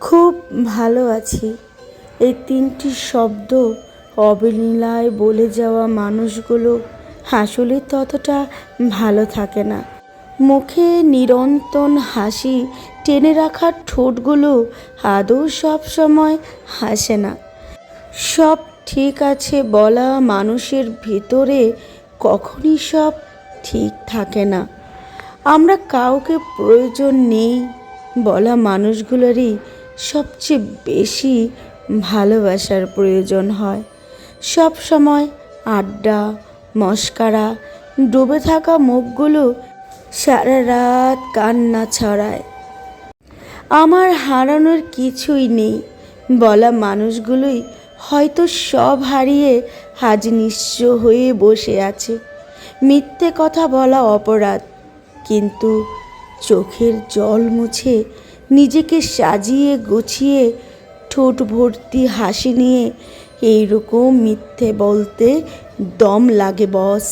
খুব ভালো আছি। এই তিনটি শব্দ অবলীলায় বলে যাওয়া মানুষগুলো আসলে ততটা ভালো থাকে না। মুখে নিরন্তন হাসি টেনে রাখা ঠোঁটগুলো আদৌ সব সময় হাসে না। সব ঠিক আছে বলা মানুষের ভিতরে কখনই সব ঠিক থাকে না। আমরা কাউকে প্রয়োজন নেই বলা মানুষগুলোরই সবচেয়ে বেশি ভালোবাসার প্রয়োজন হয়। সব সময় আড্ডা, মস্কারা, ডুবে থাকা মুখগুলো সারা রাত কান্না ছড়ায়। আমার হারানোর কিছুই নেই, বলা মানুষগুলোই হয়তো সব হারিয়ে আজ নিঃস্ব হয়ে বসে আছে। মিথ্যে কথা বলা অপরাধ, কিন্তু চোখের জল মুছে নিজেকে সাজিয়ে গুছিয়ে ঠোঁট ভর্তি হাসি নিয়ে এইরকম মিথ্যে বলতে দম লাগে, বস।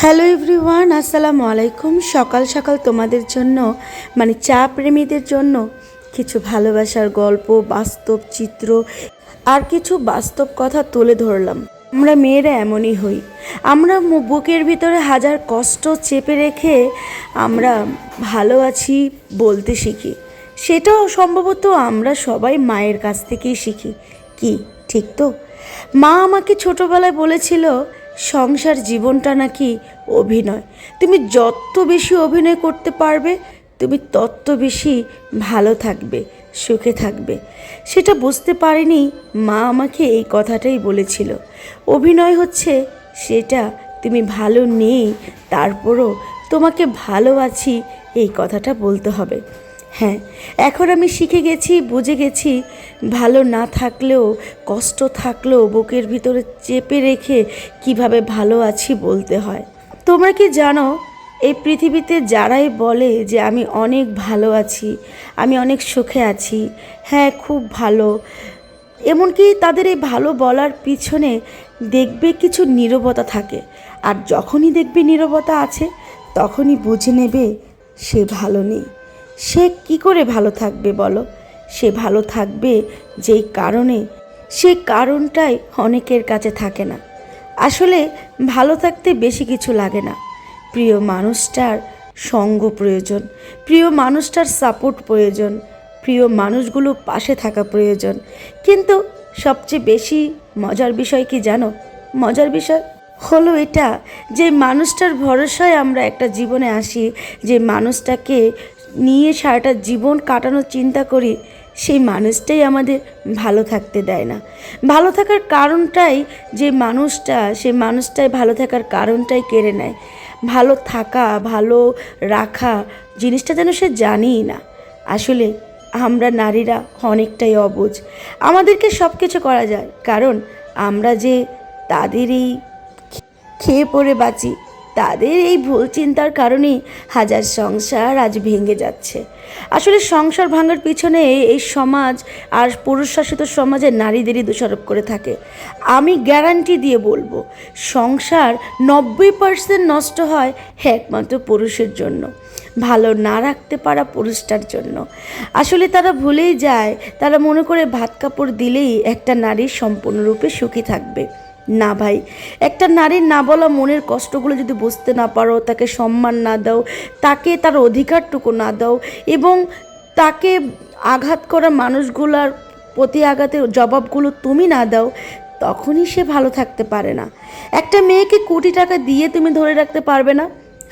হ্যালো এভরিওয়ান, আসসালামু আলাইকুম। সকাল সকাল তোমাদের জন্য মানে চা প্রেমীদের জন্য কিছু ভালোবাসার গল্প, বাস্তব চিত্র আর কিছু বাস্তব কথা তুলে ধরলাম। আমরা মেয়েরা এমনই হই। আমরা বুকের ভিতরে হাজার কষ্ট চেপে রেখে আমরা ভালো আছি বলতে শিখি। সেটাও সম্ভবত আমরা সবাই মায়ের কাছ থেকেই শিখি। কি, ঠিক তো? মা আমাকে ছোটোবেলায় বলেছিল, সংসার জীবনটা নাকি অভিনয়। তুমি যত বেশি অভিনয় করতে পারবে, তুমি তত বেশি ভালো থাকবে, সুখে থাকবে। সেটা বুঝতে পারিনি, মা আমাকে এই কথাটাই বলেছিল। অভিনয় হচ্ছে সেটা তুমি ভালো নেই, তারপরও তোমাকে ভালো আছি এই কথাটা বলতে হবে। হ্যাঁ এখন আমি শিখে গেছি, বুঝে গেছি, ভালো না থাকলেও, কষ্ট থাকলেও বুকের ভিতরে চেপে রেখে কীভাবে ভালো আছি বলতে হয়। তোমরা কি জানো, এই পৃথিবীতে যারাই বলে যে আমি অনেক ভালো আছি, আমি অনেক সুখে আছি হ্যাঁ খুব ভালো এমনকি তাদের এই ভালো বলার পিছনে দেখবে কিছু নীরবতা থাকে। আর যখনই দেখবে নীরবতা আছে, তখনই বুঝে নেবে সে ভালো নেই। সে কি করে ভালো থাকবে বলো? সে ভালো থাকবে যেই কারণে। সেই কারণটাই অনেকের কাছে থাকে না। আসলে ভালো থাকতে বেশি কিছু লাগে না। প্রিয় মানুষটার সঙ্গ প্রয়োজন। প্রিয় মানুষটার সাপোর্ট প্রয়োজন। প্রিয় মানুষগুলো পাশে থাকা প্রয়োজন। কিন্তু সবচেয়ে বেশি মজার বিষয় কি জানো? মজার বিষয় হলো এটা যে মানুষটার ভরসায় আমরা একটা জীবনে আসি, যে মানুষটাকে নিয়ে সারাটা জীবন কাটানোর চিন্তা করি, সেই মানুষটাই আমাদের ভালো থাকতে দেয় না। ভালো থাকার কারণটাই যে মানুষটা সেই মানুষটাই ভালো থাকার কারণটাই কেড়ে নেয়। ভালো থাকা, ভালো রাখা জিনিসটা যেন সে জানেই না। আসলে আমরা নারীরা অনেকটাই অবুঝ আমাদেরকে সব কিছু করা যায়, কারণ আমরা যে তাদের এই খেয়ে পড়ে বাঁচি, তাদের এই ভুল চিন্তার কারণেই হাজার সংসার আজ ভেঙে যাচ্ছে। আসলে সংসার ভাঙার পিছনে এই সমাজ আর পুরুষ শাসিত সমাজে নারীদেরই দোষারোপ করে থাকে। আমি গ্যারান্টি দিয়ে বলব, সংসার নব্বই পার্সেন্ট নষ্ট হয় একমাত্র পুরুষের জন্য। ভালো না রাখতে পারা পুরুষটার জন্য। আসলে তারা ভুলেই যায়, তারা মনে করে ভাত কাপড় দিলেই একটা নারী সম্পূর্ণরূপে সুখী থাকবে। না ভাই, একটা নারীর না বলা মনের কষ্টগুলো যদি বুঝতে না পারো, তাকে সম্মান না দাও, তাকে তার অধিকারটুকু না দাও এবং তাকে আঘাত করা মানুষগুলার প্রতি আঘাতের জবাবগুলো তুমি না দাও, তখনই সে ভালো থাকতে পারে না। একটা মেয়েকে কোটি টাকা দিয়ে তুমি ধরে রাখতে পারবে না?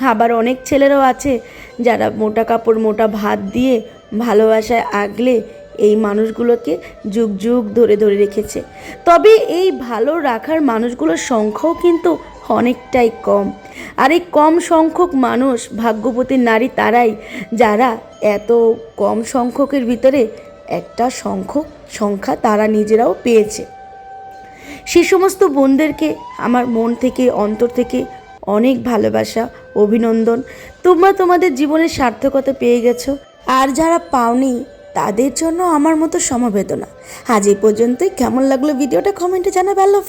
আবার অনেক ছেলেরাও আছে যারা মোটা কাপড়, মোটা ভাত দিয়ে ভালোবাসায় আগলে এই মানুষগুলোকে যুগ যুগ ধরে ধরে রেখেছে। তবে এই ভালো রাখার মানুষগুলোর সংখ্যাও কিন্তু অনেকটাই কম। আর এই কম সংখ্যক মানুষ, ভাগ্যবতী নারী তারাই যারা এত কম সংখ্যকের ভিতরে একটা সংখ্যক সংখ্যা তারা নিজেরাও পেয়েছে। সে সমস্ত বোনদেরকে আমার মন থেকে, অন্তর থেকে অনেক ভালোবাসা, অভিনন্দন। তোমরা তোমাদের জীবনের সার্থকতা পেয়ে গেছো। আর যারা পাওনি, তাদের জন্য আমার মতো সমবেদনা। আজ এই পর্যন্তই। কেমন লাগল ভিডিওটা কমেন্টে জানাবে। আল্লাহ।